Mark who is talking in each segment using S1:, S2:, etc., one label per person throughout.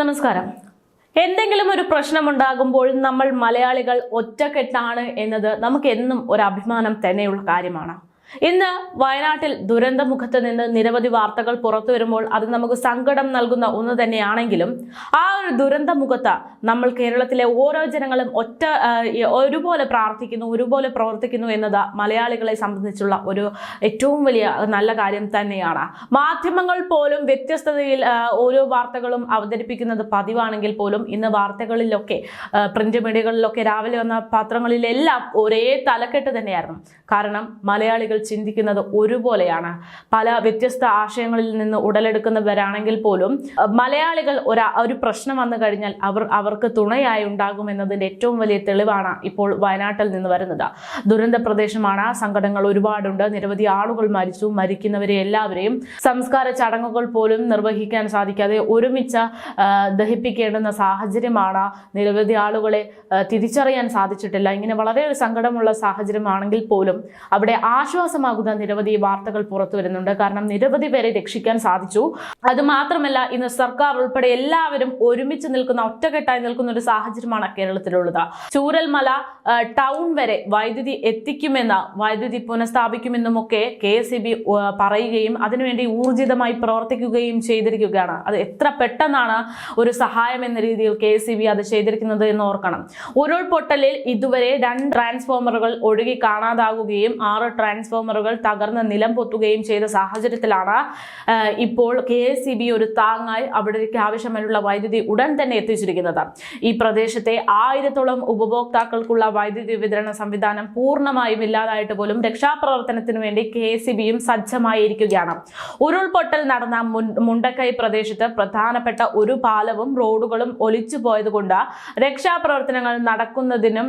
S1: നമസ്കാരം. എന്തെങ്കിലും ഒരു പ്രശ്നമുണ്ടാകുമ്പോൾ നമ്മൾ മലയാളികൾ ഒറ്റക്കെട്ടാണ് എന്നത് നമുക്ക് എന്നും ഒരു അഭിമാനം തന്നെയുള്ള കാര്യമാണ്. ഇന്ന് വയനാട്ടിൽ ദുരന്തമുഖത്ത് നിന്ന് നിരവധി വാർത്തകൾ പുറത്തു വരുമ്പോൾ അത് നമുക്ക് സങ്കടം നൽകുന്ന ഒന്ന് തന്നെയാണെങ്കിലും ആ ഒരു ദുരന്തമുഖത്ത് നമ്മൾ കേരളത്തിലെ ഓരോ ജനങ്ങളും ഒറ്റ ഒരുപോലെ പ്രാർത്ഥിക്കുന്നു ഒരുപോലെ പ്രവർത്തിക്കുന്നു എന്നത് മലയാളികളെ സംബന്ധിച്ചുള്ള ഒരു ഏറ്റവും വലിയ നല്ല കാര്യം തന്നെയാണ്. മാധ്യമങ്ങൾ പോലും വ്യത്യസ്തതയിൽ ഓരോ വാർത്തകളും അവതരിപ്പിക്കുന്നത് പതിവാണെങ്കിൽ പോലും ഇന്ന് വാർത്തകളിലൊക്കെ പ്രിന്റ് മീഡിയകളിലൊക്കെ രാവിലെ വന്ന പത്രങ്ങളിലെല്ലാം ഒരേ തലക്കെട്ട് തന്നെയായിരുന്നു. കാരണം മലയാളികൾ ചിന്തിക്കുന്നത് ഒരുപോലെയാണ്. പല വ്യത്യസ്ത ആശയങ്ങളിൽ നിന്ന് ഉടലെടുക്കുന്നവരാണെങ്കിൽ പോലും മലയാളികൾ ഒരു ഒരു പ്രശ്നം വന്നു കഴിഞ്ഞാൽ അവർ അവർക്ക് തുണയായി ഉണ്ടാകും എന്നതിന്റെ ഏറ്റവും വലിയ തെളിവാണ് ഇപ്പോൾ വയനാട്ടിൽ നിന്ന് വരുന്നത്. ദുരന്ത പ്രദേശമാണ് സങ്കടങ്ങൾ ഒരുപാടുണ്ട് നിരവധി ആളുകൾ മരിച്ചു മരിക്കുന്നവരെ എല്ലാവരെയും സംസ്കാര ചടങ്ങുകൾ പോലും നിർവഹിക്കാൻ സാധിക്കാതെ ഒരുമിച്ച് ദഹിപ്പിക്കേണ്ടുന്ന സാഹചര്യമാണ്. നിരവധി ആളുകളെ തിരിച്ചറിയാൻ സാധിച്ചിട്ടില്ല. ഇങ്ങനെ വളരെ സങ്കടമുള്ള സാഹചര്യമാണെങ്കിൽ പോലും അവിടെ ആശ്വാസമാകുന്ന നിരവധി വാർത്തകൾ പുറത്തു വരുന്നുണ്ട്. കാരണം നിരവധി പേരെ രക്ഷിക്കാൻ സാധിച്ചു. അത് മാത്രമല്ല ഇന്ന് സർക്കാർ ഉൾപ്പെടെ എല്ലാവരും ഒരുമിച്ച് നിൽക്കുന്ന ഒറ്റക്കെട്ടായി നിൽക്കുന്ന ഒരു സാഹചര്യമാണ് കേരളത്തിലുള്ളത്. ചൂരൽമല ടൗൺ വരെ വൈദ്യുതി എത്തിക്കുമെന്ന് വൈദ്യുതി പുനഃസ്ഥാപിക്കുമെന്നുമൊക്കെ കെ എസ് പറയുകയും അതിനുവേണ്ടി ഊർജിതമായി പ്രവർത്തിക്കുകയും ചെയ്തിരിക്കുകയാണ്. അത് എത്ര പെട്ടെന്നാണ് ഒരു സഹായം എന്ന രീതിയിൽ കെ എസ് അത് ചെയ്തിരിക്കുന്നത് എന്ന് ഓർക്കണം. ഉരുൾപൊട്ടലിൽ ഇതുവരെ രണ്ട് ട്രാൻസ്ഫോമറുകൾ ഒഴുകി കാണാതാകുകയും ആറ് ട്രാൻസ്ഫോമറുകൾ തകർന്ന് നിലം പൊത്തുകയും ചെയ്ത സാഹചര്യത്തിലാണ് ഇപ്പോൾ കെ ഒരു താങ്ങായി അവിടേക്ക് ആവശ്യമായുള്ള വൈദ്യുതി ഉടൻ തന്നെ എത്തിച്ചിരിക്കുന്നത്. ഈ പ്രദേശത്തെ ആയിരത്തോളം ഉപഭോക്താക്കൾക്കുള്ള വൈദ്യുതി വിതരണ സംവിധാനം പൂർണമായും ഇല്ലാതായിട്ട് പോലും രക്ഷാപ്രവർത്തനത്തിന് വേണ്ടി കെ എസ് സി ബിയും സജ്ജമായിരിക്കുകയാണ്. ഉരുൾപൊട്ടൽ നടന്ന മുണ്ടക്കൈ പ്രദേശത്ത് പ്രധാനപ്പെട്ട ഒരു പാലവും റോഡുകളും ഒലിച്ചു പോയതുകൊണ്ട് രക്ഷാപ്രവർത്തനങ്ങൾ നടക്കുന്നതിനും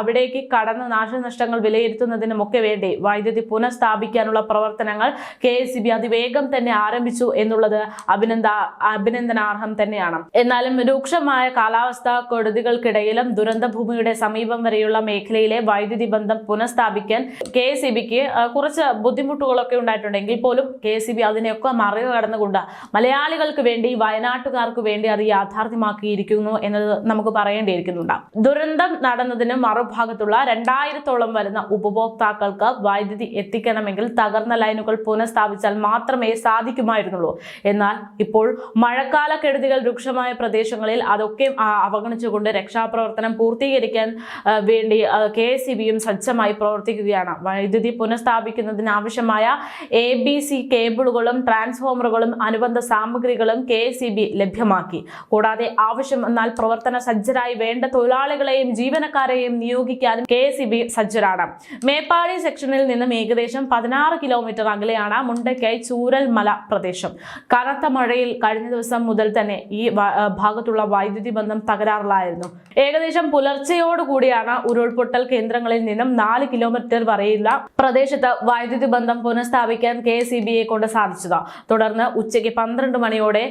S1: അവിടേക്ക് കടന്ന് നാശനഷ്ടങ്ങൾ വിലയിരുത്തുന്നതിനും ഒക്കെ വേണ്ടി വൈദ്യുതി പുനഃസ്ഥാപിക്കാനുള്ള പ്രവർത്തനങ്ങൾ കെ എസ് അതിവേഗം തന്നെ ആരംഭിച്ചു എന്നുള്ളത് അഭിനന്ദ അഭിനന്ദനാർഹം തന്നെയാണ്. എന്നാലും രൂക്ഷമായ കാലാവസ്ഥാ കെടുതികൾക്കിടയിലും ദുരന്തഭൂമിയുടെ സമീപം വരെയുള്ള മേഖലയിലെ വൈദ്യുതി ബന്ധം പുനഃസ്ഥാപിക്കാൻ കെ എസ് കുറച്ച് ബുദ്ധിമുട്ടുകളൊക്കെ ഉണ്ടായിട്ടുണ്ടെങ്കിൽ പോലും കെ എസ് ബി അതിനെയൊക്കെ മറികടന്നുകൊണ്ട് മലയാളികൾക്ക് വേണ്ടി വയനാട്ടുകാർക്ക് വേണ്ടി അത് യാഥാർത്ഥ്യമാക്കിയിരിക്കുന്നു എന്നത് നമുക്ക് പറയേണ്ടിയിരിക്കുന്നുണ്ട്. ദുരന്തം നടന്നതിന് മറുഭാഗത്തുള്ള രണ്ടായിരത്തോളം വരുന്ന ഉപഭോക്താക്കൾക്ക് വൈദ്യുതി എത്തിക്കണമെങ്കിൽ തകർന്ന ലൈനുകൾ പുനഃസ്ഥാപിച്ചാൽ മാത്രമേ സാധിക്കുമായിരുന്നുള്ളൂ. എന്നാൽ ഇപ്പോൾ മഴക്കാല കെടുതികൾ രൂക്ഷമായ പ്രദേശങ്ങളിൽ അതൊക്കെ അവഗണിച്ചുകൊണ്ട് രക്ഷാപ്രവർത്തനം പൂർത്തീകരിക്കാൻ വേണ്ടി കെ എസ് സജ്ജമായി പ്രവർത്തിക്കുകയാണ്. വൈദ്യുതി പുനഃസ്ഥാപിക്കുന്നതിന് ആവശ്യമായ എ ബി സി കേബിളുകളും ട്രാൻസ്ഫോമറുകളും അനുബന്ധ സാമഗ്രികളും കെ എസ് ലഭ്യമാക്കി. കൂടാതെ ആവശ്യം എന്നാൽ പ്രവർത്തന സജ്ജരായി വേണ്ട തൊഴിലാളികളെയും ജീവനക്കാരെയും നിയോഗിക്കാനും കെ എസ് സജ്ജരാണ്. മേപ്പാടി സെക്ഷനിൽ നിന്നും ഏകദേശം പതിനാറ് കിലോമീറ്റർ അകലെയാണ് മുണ്ടക്കൈ ചൂരൽമല പ്രദേശം. കനത്ത മഴയിൽ കഴിഞ്ഞ ദിവസം മുതൽ തന്നെ ഈ ഭാഗത്തുള്ള വൈദ്യുതി ബന്ധം തകരാറിലായിരുന്നു. ഏകദേശം പുലർച്ചയോടുകൂടിയാണ് ഉരുൾപൊട്ടൽ കേന്ദ്രങ്ങളിൽ നിന്നും നാല് കിലോമീറ്റർ വരെയുള്ള പ്രദേശത്ത് വൈദ്യുതി ബന്ധം പുനഃസ്ഥാപിക്കാൻ കെ സി കൊണ്ട് സാധിച്ചത്. തുടർന്ന് ഉച്ചയ്ക്ക് പന്ത്രണ്ട് മണിയോടെ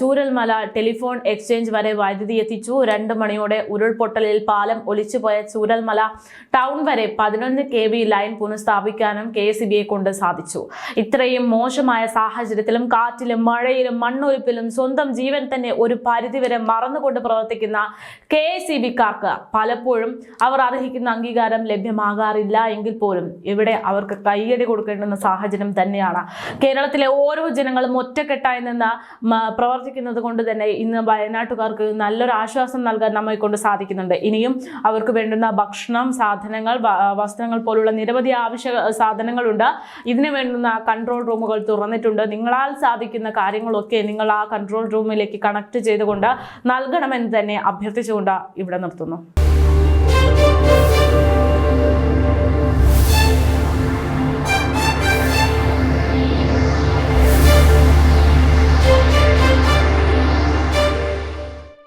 S1: ചൂരൽമല ടെലിഫോൺ എക്സ്ചേഞ്ച് വരെ വൈദ്യുതി എത്തിച്ചു. രണ്ട് മണിയോടെ ഉരുൾപൊട്ടലിൽ പാലം ഒലിച്ചുപോയ ചൂരൽമല ടൗൺ വരെ പതിനൊന്ന് കെ വി ലൈൻ പുനഃസ്ഥാപിക്കാനും കെ എസ് ബിയെ കൊണ്ട് സാധിച്ചു. ഇത്രയും മോശമായ സാഹചര്യത്തിലും കാറ്റിലും മഴയിലും മണ്ണൊലിപ്പിലും സ്വന്തം ജീവൻ തന്നെ ഒരു പരിധിവരെ മറന്നുകൊണ്ട് പ്രവർത്തിക്കുന്ന കെ എസ് ഇ ബിക്കാർക്ക് പലപ്പോഴും അവർ അർഹിക്കുന്ന അംഗീകാരം ലഭ്യമാകാറില്ല എങ്കിൽ പോലും ഇവിടെ അവർക്ക് കൈയടി കൊടുക്കേണ്ടുന്ന സാഹചര്യം തന്നെയാണ്. കേരളത്തിലെ ഓരോ ജനങ്ങളും ഒറ്റക്കെട്ടായി നിന്ന് പ്രവർത്തിക്കുന്നത് കൊണ്ട് തന്നെ ഇന്ന് വയനാട്ടുകാർക്ക് നല്ലൊരു ആശ്വാസം നൽകാൻ നമ്മെ കൊണ്ട് സാധിക്കുന്നുണ്ട്. ഇനിയും അവർക്ക് വേണ്ടുന്ന ഭക്ഷണം സാധനങ്ങൾ വസ്ത്രങ്ങൾ പോലുള്ള നിരവധി ആവശ്യ സാധനങ്ങളുണ്ട്. ഇതിന് വേണ്ടുന്ന കൺട്രോൾ റൂമുകൾ തുറന്നിട്ടുണ്ട്. നിങ്ങളാൽ സാധിക്കുന്ന കാര്യങ്ങളൊക്കെ നിങ്ങൾ ആ കൺട്രോൾ റൂമിലേക്ക് കണക്ട് ചെയ്തുകൊണ്ട് നൽകണമെന്ന് തന്നെ അഭ്യർത്ഥിച്ചുകൊണ്ട് ഇവിടെ നിർത്തുന്നു.